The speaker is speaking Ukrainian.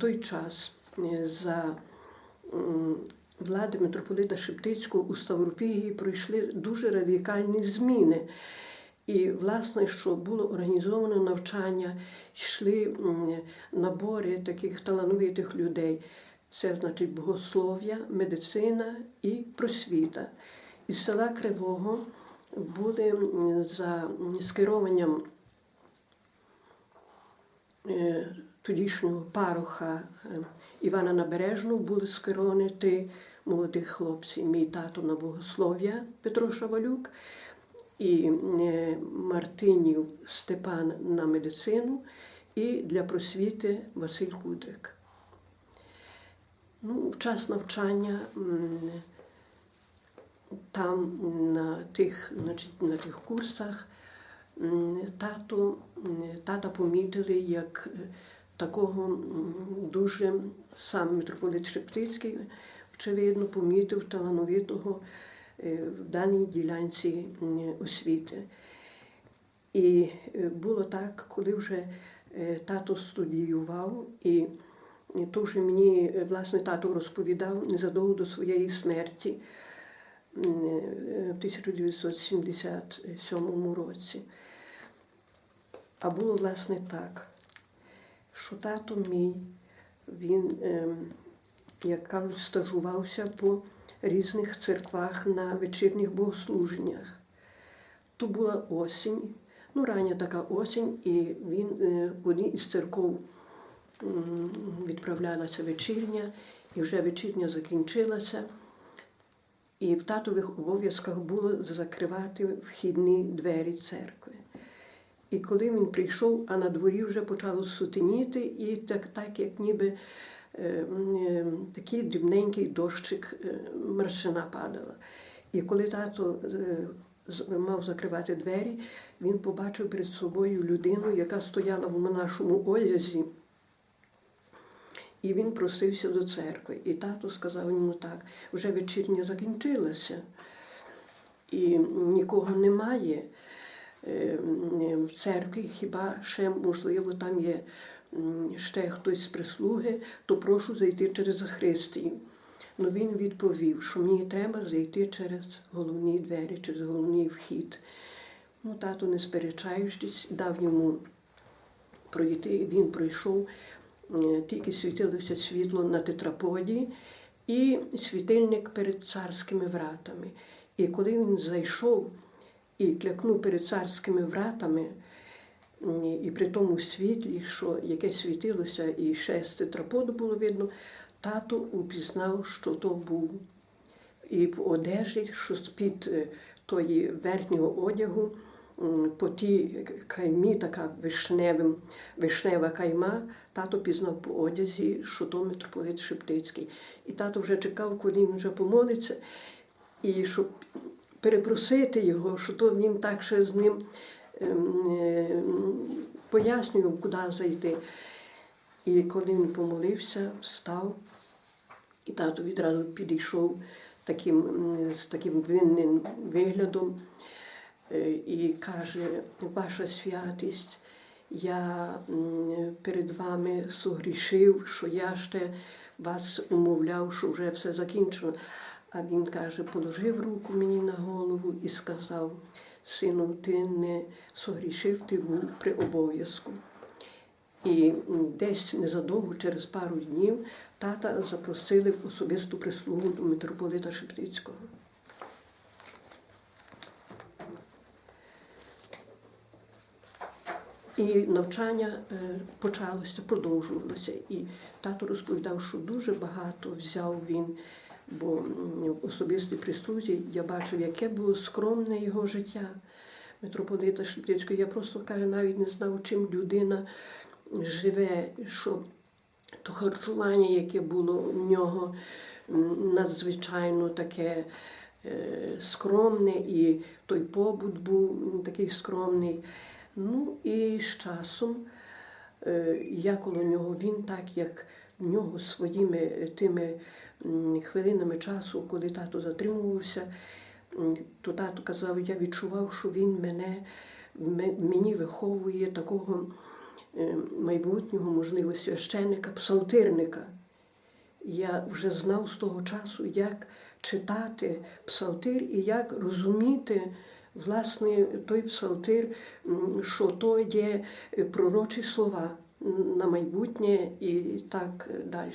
той час е, за влади митрополита Шептицького у Ставропігії пройшли дуже радикальні зміни. І, власне, що було організовано навчання, йшли набори таких талановитих людей. Це значить богослов'я, медицина і просвіта. Із села Кривого були за скерованням е, тодішнього пароха е, Івана Набережного були скеровані молодих хлопці. Мій тато на богослов'я Петро Шавалюк і е, Мартинів Степан на медицину і для просвіти Василь Кудрик. Ну, в час навчання там на тих, значить, на тих курсах м, тато, тата помітили як е, такого дуже сам митрополит Шептицький, очевидно, помітив талановитого е, в даній ділянці освіти. І е, було так, коли вже е, тато студіював, і то вже мені власне тато розповідав незадовго до своєї смерті в 1977 році. А було власне так, що тато мій, він, ем, як кажуть, стажувався по різних церквах на вечірніх богослуженнях. То була осінь, ну рання така осінь, і він е, в одній із церков відправлялася вечірня, і вже вечірня закінчилася. І в татових обов'язках було закривати вхідні двері церкви. І коли він прийшов, а на дворі вже почало сутеніти, і так, так як ніби е, е, такий дрібненький дощик е, маршина падала. І коли тато е, мав закривати двері, він побачив перед собою людину, яка стояла в монашому одязі. І він просився до церкви. І тато сказав йому так: вже вечірня закінчилася, і нікого немає в церкві, хіба ще, можливо, там є ще хтось з прислуги, то прошу зайти через Захристію. Ну він відповів, що мені треба зайти через головні двері, через головний вхід. Ну, тато, не сперечаючись, дав йому пройти, він пройшов, е, тільки світилося світло на тетраподі і світильник перед царськими вратами. І коли він зайшов і клякнув перед царськими вратами, і при тому світлі, що яке світилося, і ще з тетраподу було видно, тато упізнав, що то був. І в одежі, що з-під е, тої верхнього одягу, по тій каймі, така вишневим, вишнева кайма, тато пізнав по одязі, що то митрополит Шептицький. І тато вже чекав, коли він вже помолиться, і щоб перепросити його, що то він так ще з ним ем, е, пояснював, куди зайти. І коли він помолився, встав, і тато відразу підійшов таким, з таким винним виглядом е, і каже, ваша святість, я перед вами согрішив, що я ще вас умовляв, що вже все закінчено. А він каже, положив руку мені на голову і сказав, сину, ти не согрішив, ти був при обов'язку. І десь незадовго, через пару днів, тата запросили в особисту прислугу до митрополита Шептицького. І навчання е, почалося, продовжувалося. І тато розповідав, що дуже багато взяв він, бо в особистій прислузі я бачив, яке було скромне його життя митрополита Шептицького. Я просто каже, навіть не знав, чим людина живе, що то харчування, яке було в нього надзвичайно таке е, скромне, і той побут був такий скромний. Ну і з часом я коло нього, він так, як в нього своїми е, тими хвилинами часу, коли тато затримувався, то тато казав, я відчував, що він мене, мені виховує такого е, майбутнього, можливо, священика, псалтирника. Я вже знав з того часу, як читати псалтир і як розуміти власне той псалтир, що то є е, пророчі слова на майбутнє і так далі.